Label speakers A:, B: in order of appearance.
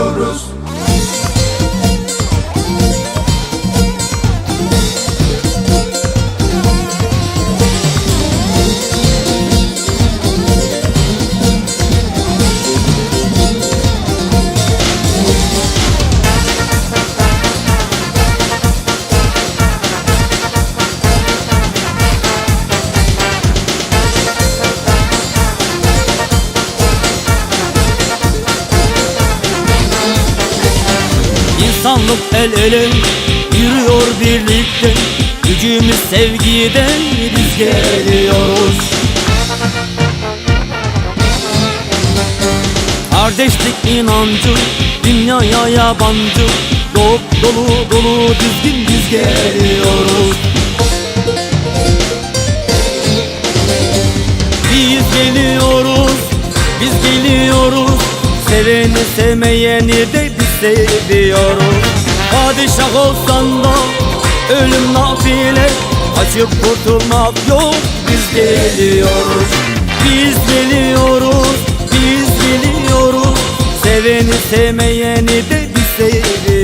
A: yaşıyoruz
B: İnsanlık el ele yürüyor birlikte. Gücümüz sevgiden biz geliyoruz. Kardeşlik inancı dünyaya yabancı. Doğup dolu dolu düzgün biz geliyoruz. Biz geliyoruz, biz geliyoruz. Seveni sevmeyeni de biz seviyoruz Padişah olsan da ölüm nafile Kaçıp kurtulmak yok. Biz geliyoruz Biz geliyoruz, biz geliyoruz. Seveni sevmeyeni de biz seviyoruz